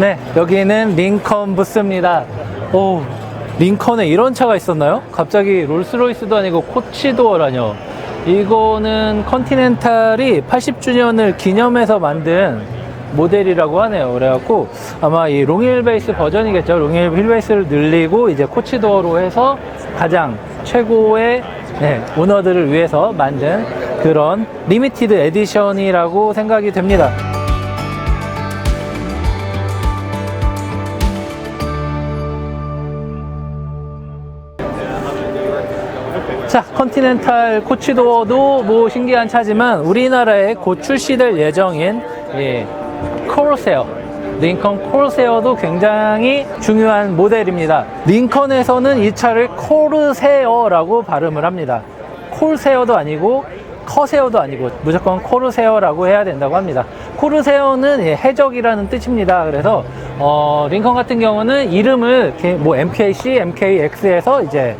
네, 여기는 링컨 부스입니다. 오, 링컨에 이런 차가 있었나요? 갑자기 롤스로이스도 아니고 코치도어라뇨. 이거는 컨티넨탈이 80주년을 기념해서 만든 모델이라고 하네요. 그래갖고 아마 이 롱힐 베이스 버전이겠죠. 롱힐 휠 베이스를 늘리고 이제 코치도어로 해서 가장 최고의 네, 오너들을 위해서 만든 그런 리미티드 에디션이라고 생각이 됩니다. 자, 컨티넨탈 코치도어도 뭐 신기한 차지만 우리나라에 곧 출시될 예정인 예, 코르세어, 링컨 코르세어도 굉장히 중요한 모델입니다. 링컨에서는 이 차를 코르세어라고 발음을 합니다. 콜세어도 아니고 커세어도 아니고 무조건 코르세어라고 해야 된다고 합니다. 코르세어는 예, 해적이라는 뜻입니다. 그래서 어, 링컨 같은 경우는 이름을 뭐 MKC, MKX에서 이제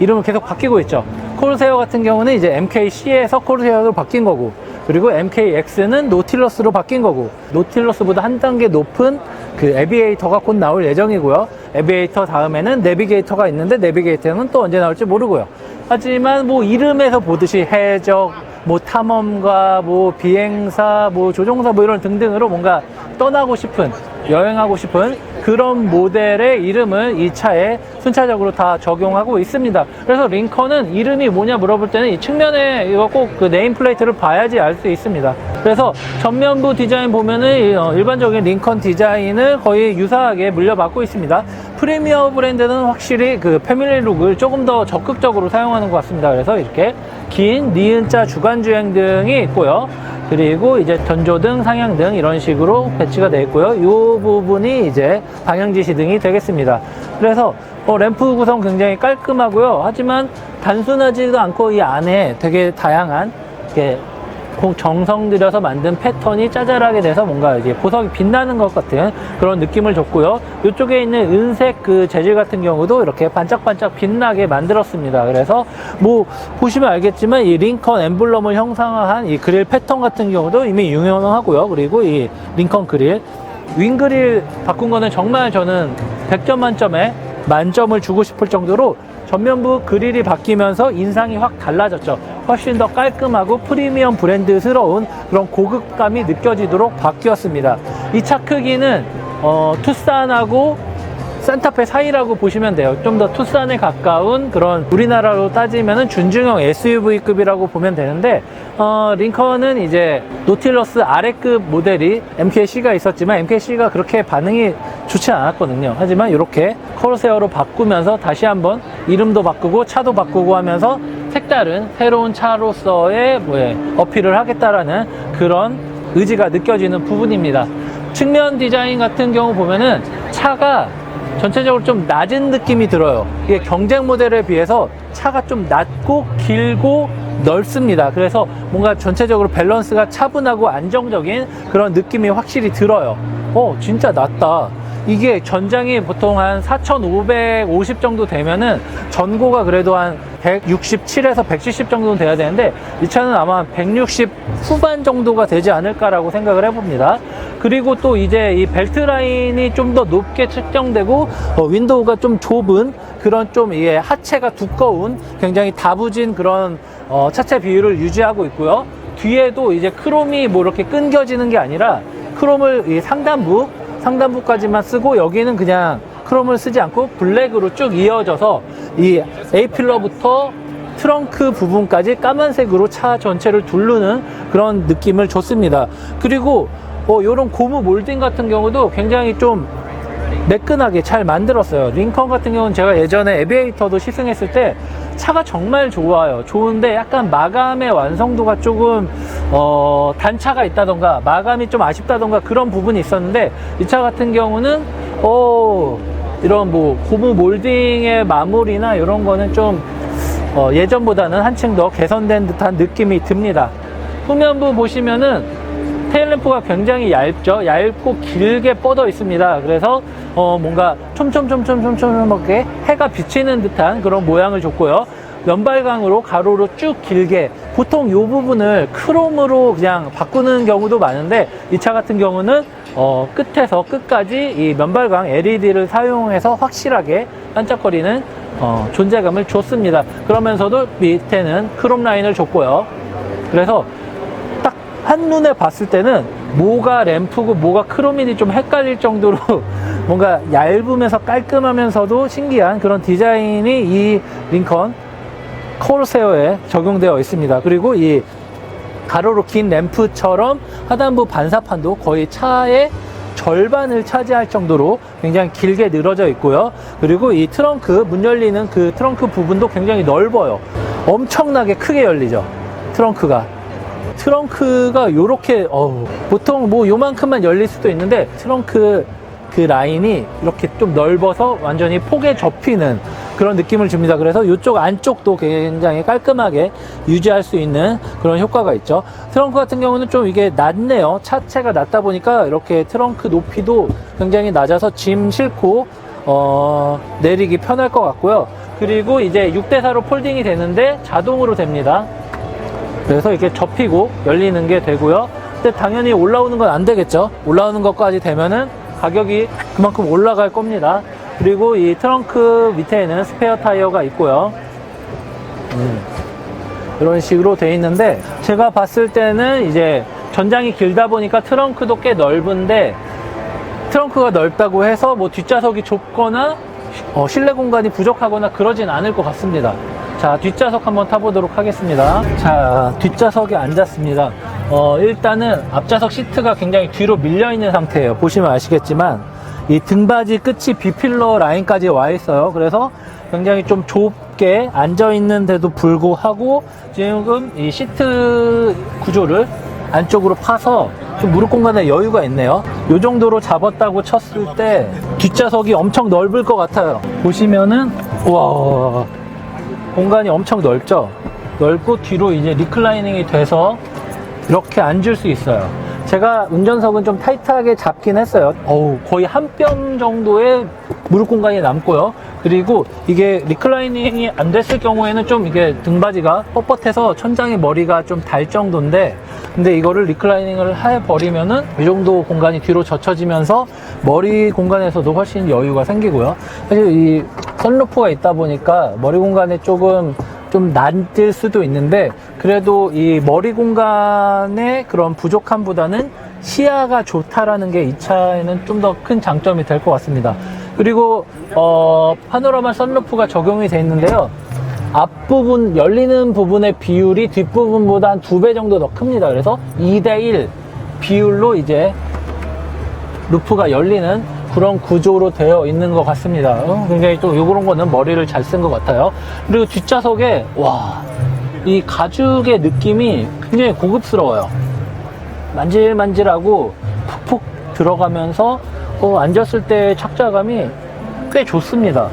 이름을 계속 바뀌고 있죠. 코르세어 같은 경우는 이제 MKC에서 코르세어로 바뀐 거고, 그리고 MKX는 노틸러스로 바뀐 거고, 노틸러스보다 한 단계 높은 그 에비에이터가 곧 나올 예정이고요. 에비에이터 다음에는 내비게이터가 있는데 내비게이터는 또 언제 나올지 모르고요. 하지만 뭐 이름에서 보듯이 해적, 뭐 탐험가, 뭐 비행사, 뭐 조종사 뭐 이런 등등으로 뭔가 떠나고 싶은 여행하고 싶은 그런 모델의 이름을 이 차에 순차적으로 다 적용하고 있습니다. 그래서 링컨은 이름이 뭐냐 물어볼 때는 이 측면에 이거 꼭 그 네임 플레이트를 봐야지 알 수 있습니다. 그래서 전면부 디자인 보면은 이, 어, 일반적인 링컨 디자인을 거의 유사하게 물려받고 있습니다. 프리미어 브랜드는 확실히 그 패밀리 룩을 조금 더 적극적으로 사용하는 것 같습니다. 그래서 이렇게 긴 니은자 주간주행 등이 있고요. 그리고 이제 전조등, 상향등 이런 식으로 배치가 되어 있고요. 이 부분이 이제 방향지시 등이 되겠습니다. 그래서 어, 램프 구성 굉장히 깔끔하고요. 하지만 단순하지도 않고 이 안에 되게 다양한 이렇게 공- 정성 들여서 만든 패턴이 짜잘하게 돼서 뭔가 이게 보석이 빛나는 것 같은 그런 느낌을 줬고요. 이쪽에 있는 은색 그 재질 같은 경우도 이렇게 반짝반짝 빛나게 만들었습니다. 그래서 뭐 보시면 알겠지만 이 링컨 엠블럼을 형상화한 이 그릴 패턴 같은 경우도 이미 유명하고요. 그리고 이 링컨 그릴 윙 그릴 바꾼 거는 정말 저는 100점 만점에 만점을 주고 싶을 정도로 전면부 그릴이 바뀌면서 인상이 확 달라졌죠. 훨씬 더 깔끔하고 프리미엄 브랜드스러운 그런 고급감이 느껴지도록 바뀌었습니다. 이 차 크기는 어, 투싼하고 산타페 사이라고 보시면 돼요. 좀 더 투싼에 가까운 그런 우리나라로 따지면은 준중형 SUV급이라고 보면 되는데 어, 링컨은 이제 노틸러스 아래급 모델이 MKC가 있었지만 MKC가 그렇게 반응이 좋지 않았거든요. 하지만 이렇게 코르세어로 바꾸면서 다시 한번 이름도 바꾸고 차도 바꾸고 하면서 색다른 새로운 차로서의 뭐 어필을 하겠다라는 그런 의지가 느껴지는 부분입니다. 측면 디자인 같은 경우 보면은 차가 전체적으로 좀 낮은 느낌이 들어요. 이게 경쟁 모델에 비해서 차가 좀 낮고 길고 넓습니다. 그래서 뭔가 전체적으로 밸런스가 차분하고 안정적인 그런 느낌이 확실히 들어요. 어, 진짜 낮다. 이게 전장이 보통 한 4,550 정도 되면은 전고가 그래도 한 167에서 170 정도는 돼야 되는데 이 차는 아마 160 후반 정도가 되지 않을까라고 생각을 해봅니다. 그리고 또 이제 이 벨트 라인이 좀 더 높게 측정되고 어, 윈도우가 좀 좁은 그런 좀 이게 하체가 두꺼운 굉장히 다부진 그런 어, 차체 비율을 유지하고 있고요. 뒤에도 이제 크롬이 뭐 이렇게 끊겨지는 게 아니라 크롬을 이 상단부 상단부까지만 쓰고 여기는 그냥 크롬을 쓰지 않고 블랙으로 쭉 이어져서 이 A 필러부터 트렁크 부분까지 까만색으로 차 전체를 두르는 그런 느낌을 줬습니다. 그리고 어, 이런 고무 몰딩 같은 경우도 굉장히 좀 매끈하게 잘 만들었어요. 링컨 같은 경우는 제가 예전에 에비에이터도 시승했을 때 차가 정말 좋아요. 좋은데 약간 마감의 완성도가 조금 어, 단차가 있다던가 마감이 좀 아쉽다던가 그런 부분이 있었는데 이 차 같은 경우는 어, 이런 뭐 고무 몰딩의 마무리나 이런 거는 좀 어, 예전보다는 한층 더 개선된 듯한 느낌이 듭니다. 후면부 보시면은 테일램프가 굉장히 얇죠. 얇고 길게 뻗어 있습니다. 그래서 어 뭔가 촘촘촘촘촘촘하게 해가 비치는 듯한 그런 모양을 줬고요. 면발광으로 가로로 쭉 길게 보통 이 부분을 크롬으로 그냥 바꾸는 경우도 많은데 이 차 같은 경우는 어, 끝에서 끝까지 이 면발광 LED를 사용해서 확실하게 반짝거리는 어, 존재감을 줬습니다. 그러면서도 밑에는 크롬 라인을 줬고요. 그래서 딱 한눈에 봤을 때는 뭐가 램프고 뭐가 크롬인지 좀 헷갈릴 정도로 뭔가 얇으면서 깔끔하면서도 신기한 그런 디자인이 이 링컨 콜세어에 적용되어 있습니다. 그리고 이 가로로 긴 램프처럼 하단부 반사판도 거의 차의 절반을 차지할 정도로 굉장히 길게 늘어져 있고요. 그리고 이 트렁크, 문 열리는 그 트렁크 부분도 굉장히 넓어요. 엄청나게 크게 열리죠. 트렁크가. 트렁크가 어우, 보통 뭐 요만큼만 열릴 수도 있는데 트렁크 그 라인이 이렇게 좀 넓어서 완전히 폭에 접히는 그런 느낌을 줍니다. 그래서 이쪽 안쪽도 굉장히 깔끔하게 유지할 수 있는 그런 효과가 있죠. 트렁크 같은 경우는 좀 이게 낮네요. 차체가 낮다 보니까 이렇게 트렁크 높이도 굉장히 낮아서 짐 싣고 어, 내리기 편할 것 같고요. 그리고 이제 6대4로 폴딩이 되는데 자동으로 됩니다. 그래서 이렇게 접히고 열리는 게 되고요. 근데 당연히 올라오는 건 안 되겠죠. 올라오는 것까지 되면은 가격이 그만큼 올라갈 겁니다. 그리고 이 트렁크 밑에는 스페어 타이어가 있고요. 음, 이런 식으로 돼 있는데 제가 봤을 때는 이제 전장이 길다 보니까 트렁크도 꽤 넓은데 트렁크가 넓다고 해서 뭐 뒷좌석이 좁거나 어, 실내 공간이 부족하거나 그러진 않을 것 같습니다. 자, 뒷좌석 한번 타보도록 하겠습니다. 자, 뒷좌석에 앉았습니다. 어, 일단은 앞좌석 시트가 굉장히 뒤로 밀려 있는 상태예요. 보시면 아시겠지만 이 등받이 끝이 비필러 라인까지 와 있어요. 그래서 굉장히 좀 좁게 앉아 있는데도 불구하고 지금 이 시트 구조를 안쪽으로 파서 좀 무릎 공간에 여유가 있네요. 이 정도로 잡았다고 쳤을 때 뒷좌석이 엄청 넓을 것 같아요. 보시면은 와 공간이 엄청 넓죠. 넓고 뒤로 이제 리클라이닝이 돼서 이렇게 앉을 수 있어요. 제가 운전석은 좀 타이트하게 잡긴 했어요. 어우, 거의 한 뼘 정도의 무릎 공간이 남고요. 그리고 이게 리클라이닝이 안 됐을 경우에는 좀 이게 등받이가 뻣뻣해서 천장에 머리가 좀 달 정도인데, 근데 이거를 리클라이닝을 해버리면은 이 정도 공간이 뒤로 젖혀지면서 머리 공간에서도 훨씬 여유가 생기고요. 사실 이 선루프가 있다 보니까 머리 공간에 조금 좀 낮을 수도 있는데 그래도 이 머리 공간의 그런 부족함보다는 시야가 좋다라는 게 이 차에는 좀 더 큰 장점이 될 것 같습니다. 그리고 어, 파노라마 선루프가 적용이 돼 있는데요. 앞부분 열리는 부분의 비율이 뒷부분보다 한 두 배 정도 더 큽니다. 그래서 2대1 비율로 이제 루프가 열리는 그런 구조로 되어 있는 것 같습니다. 어, 굉장히 또 요런 거는 머리를 잘 쓴 것 같아요. 그리고 뒷좌석에 와, 이 가죽의 느낌이 굉장히 고급스러워요. 만질만질하고 푹푹 들어가면서 어, 앉았을 때 착자감이 꽤 좋습니다.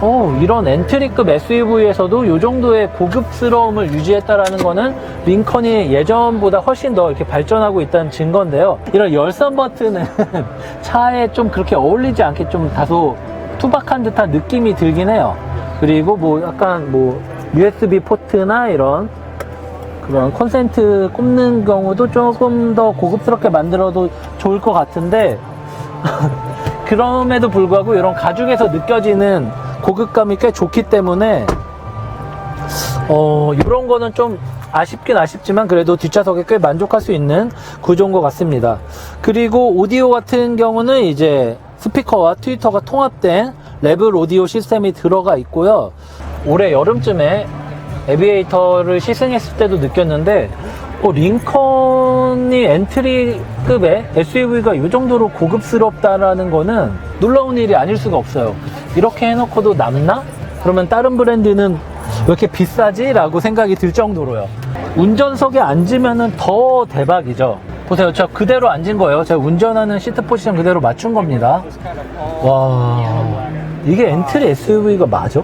어, 이런 엔트리급 SUV에서도 이 정도의 고급스러움을 유지했다라는 거는 링컨이 예전보다 훨씬 더 이렇게 발전하고 있다는 증거인데요. 이런 열선 버튼은 차에 좀 그렇게 어울리지 않게 좀 다소 투박한 듯한 느낌이 들긴 해요. 그리고 뭐 약간 뭐 USB 포트나 이런 그런 콘센트 꼽는 경우도 조금 더 고급스럽게 만들어도 좋을 것 같은데 그럼에도 불구하고 이런 가죽에서 느껴지는 고급감이 꽤 좋기 때문에 어 이런 거는 좀 아쉽긴 아쉽지만 그래도 뒷좌석에 꽤 만족할 수 있는 구조인 것 같습니다. 그리고 오디오 같은 경우는 이제 스피커와 트위터가 통합된 레벨 오디오 시스템이 들어가 있고요. 올해 여름쯤에 에비에이터를 시승했을 때도 느꼈는데 어, 링컨이 엔트리급의 SUV가 이 정도로 고급스럽다라는 거는 놀라운 일이 아닐 수가 없어요. 이렇게 해놓고도 남나? 그러면 다른 브랜드는 왜 이렇게 비싸지? 라고 생각이 들 정도로요. 운전석에 앉으면 더 대박이죠. 보세요. 저 그대로 앉은 거예요. 제가 운전하는 시트 포지션 그대로 맞춘 겁니다. 와, 이게 엔트리 SUV가 맞아?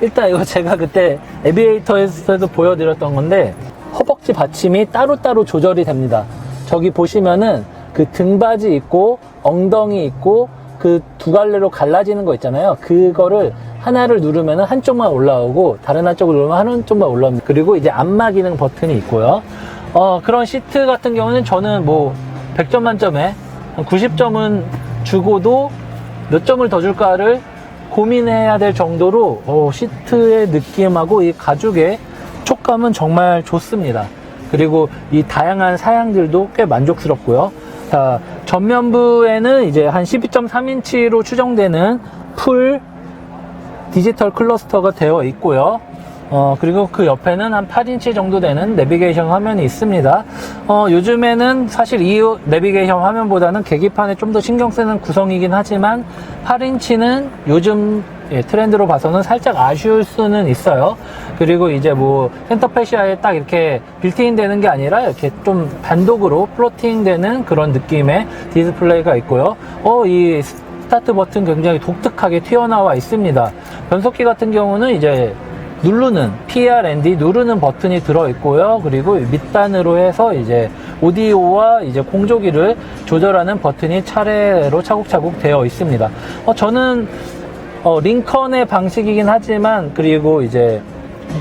일단 이거 제가 그때 에비에이터에서도 보여드렸던 건데 허벅지 받침이 따로따로 조절이 됩니다. 저기 보시면은 그 등받이 있고 엉덩이 있고 그 두 갈래로 갈라지는 거 있잖아요. 그거를 하나를 누르면 한쪽만 올라오고 다른 한쪽을 누르면 한쪽만 올라옵니다. 그리고 이제 안마 기능 버튼이 있고요. 어, 그런 시트 같은 경우는 저는 뭐 100점 만점에 90점은 주고도 몇 점을 더 줄까를 고민해야 될 정도로 어, 시트의 느낌하고 이 가죽의 촉감은 정말 좋습니다. 그리고 이 다양한 사양들도 꽤 만족스럽고요. 자, 전면부에는 이제 한 12.3인치로 추정되는 풀 디지털 클러스터가 되어 있고요. 어, 그리고 그 옆에는 한 8인치 정도 되는 내비게이션 화면이 있습니다. 어, 요즘에는 사실 이 내비게이션 화면보다는 계기판에 좀 더 신경 쓰는 구성이긴 하지만 8인치는 요즘 예, 트렌드로 봐서는 살짝 아쉬울 수는 있어요. 그리고 이제 뭐 센터페시아에 딱 이렇게 빌트인 되는 게 아니라 이렇게 좀 단독으로 플로팅 되는 그런 느낌의 디스플레이가 있고요. 어, 이 스타트 버튼 굉장히 독특하게 튀어나와 있습니다. 변속기 같은 경우는 이제 누르는 PRND 누르는 버튼이 들어 있고요. 그리고 밑단으로 해서 이제 오디오와 이제 공조기를 조절하는 버튼이 차례로 차곡차곡 되어 있습니다. 어, 저는 어, 링컨의 방식이긴 하지만 그리고 이제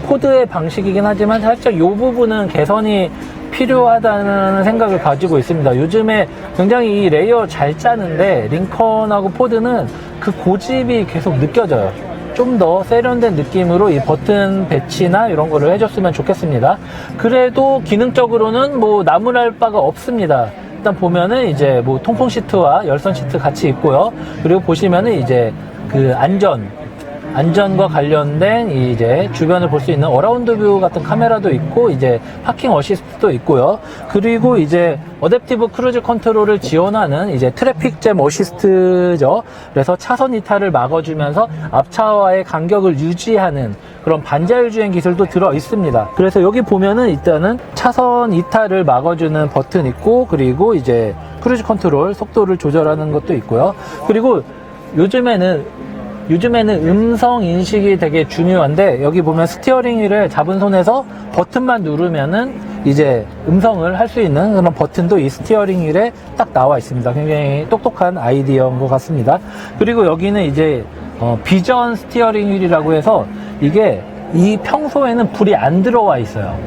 포드의 방식이긴 하지만 살짝 이 부분은 개선이 필요하다는 생각을 가지고 있습니다. 요즘에 굉장히 이 레이어 잘 짜는데 링컨하고 포드는 그 고집이 계속 느껴져요. 좀 더 세련된 느낌으로 이 버튼 배치나 이런 거를 해줬으면 좋겠습니다. 그래도 기능적으로는 뭐 나무랄 바가 없습니다. 일단 보면은 이제 뭐 통풍 시트와 열선 시트 같이 있고요. 그리고 보시면은 이제 그 안전 안전과 관련된 이 이제 주변을 볼 수 있는 어라운드 뷰 같은 카메라도 있고 이제 파킹 어시스트도 있고요. 그리고 이제 어댑티브 크루즈 컨트롤을 지원하는 이제 트래픽 잼 어시스트죠. 그래서 차선 이탈을 막아주면서 앞차와의 간격을 유지하는 그런 반자율 주행 기술도 들어 있습니다. 그래서 여기 보면은 일단은 차선 이탈을 막아주는 버튼 있고 그리고 이제 크루즈 컨트롤 속도를 조절하는 것도 있고요. 그리고 요즘에는 요즘에는 음성 인식이 되게 중요한데 여기 보면 스티어링 휠을 잡은 손에서 버튼만 누르면은 이제 음성을 할 수 있는 그런 버튼도 이 스티어링 휠에 딱 나와 있습니다. 굉장히 똑똑한 아이디어인 것 같습니다. 그리고 여기는 이제 어, 비전 스티어링 휠이라고 해서 이게 이 평소에는 불이 안 들어와 있어요.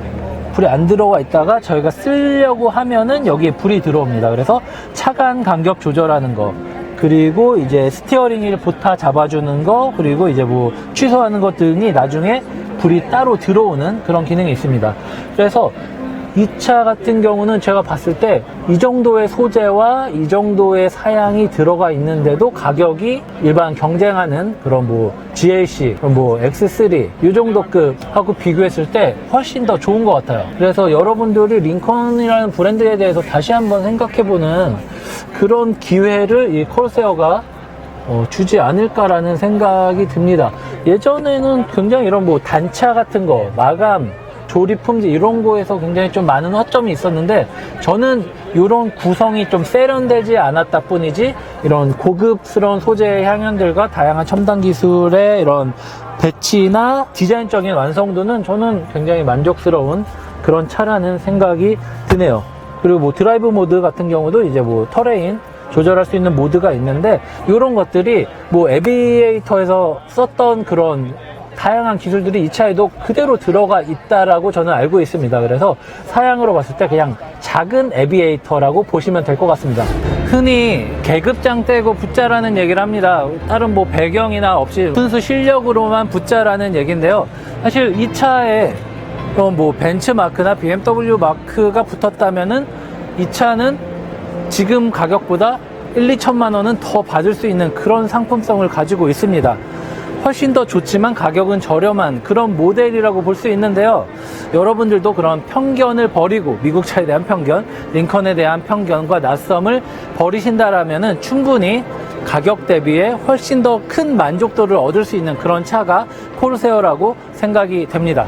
불이 안 들어와 있다가 저희가 쓰려고 하면은 여기에 불이 들어옵니다. 그래서 차간 간격 조절하는 거 그리고 이제 스티어링 휠 보타 잡아주는 거 그리고 이제 뭐 취소하는 것 등이 나중에 불이 따로 들어오는 그런 기능이 있습니다. 그래서 이 차 같은 경우는 제가 봤을 때 이 정도의 소재와 이 정도의 사양이 들어가 있는데도 가격이 일반 경쟁하는 그런 뭐 GLC, 뭐 X3 이 정도급하고 비교했을 때 훨씬 더 좋은 것 같아요. 그래서 여러분들이 링컨이라는 브랜드에 대해서 다시 한번 생각해보는 그런 기회를 이 콜세어가 어, 주지 않을까라는 생각이 듭니다. 예전에는 굉장히 이런 뭐 단차 같은 거, 마감, 조립 품질 이런 거에서 굉장히 좀 많은 허점이 있었는데 저는 이런 구성이 좀 세련되지 않았다 뿐이지 이런 고급스러운 소재의 향연들과 다양한 첨단 기술의 이런 배치나 디자인적인 완성도는 저는 굉장히 만족스러운 그런 차라는 생각이 드네요. 그리고 뭐 드라이브 모드 같은 경우도 이제 뭐 터레인 조절할 수 있는 모드가 있는데 이런 것들이 뭐 에비에이터에서 썼던 그런 다양한 기술들이 이 차에도 그대로 들어가 있다라고 저는 알고 있습니다. 그래서 사양으로 봤을 때 그냥 작은 에비에이터라고 보시면 될 것 같습니다. 흔히 계급장 떼고 붙자라는 얘기를 합니다. 다른 뭐 배경이나 없이 순수 실력으로만 붙자라는 얘기인데요. 사실 이 차에 그럼 뭐 벤츠마크나 BMW 마크가 붙었다면은 이 차는 지금 가격보다 1, 2천만 원은 더 받을 수 있는 그런 상품성을 가지고 있습니다. 훨씬 더 좋지만 가격은 저렴한 그런 모델이라고 볼 수 있는데요. 여러분들도 그런 편견을 버리고 미국 차에 대한 편견, 링컨에 대한 편견과 낯섦을 버리신다라면은 충분히 가격 대비에 훨씬 더 큰 만족도를 얻을 수 있는 그런 차가 코르세어라고 생각이 됩니다.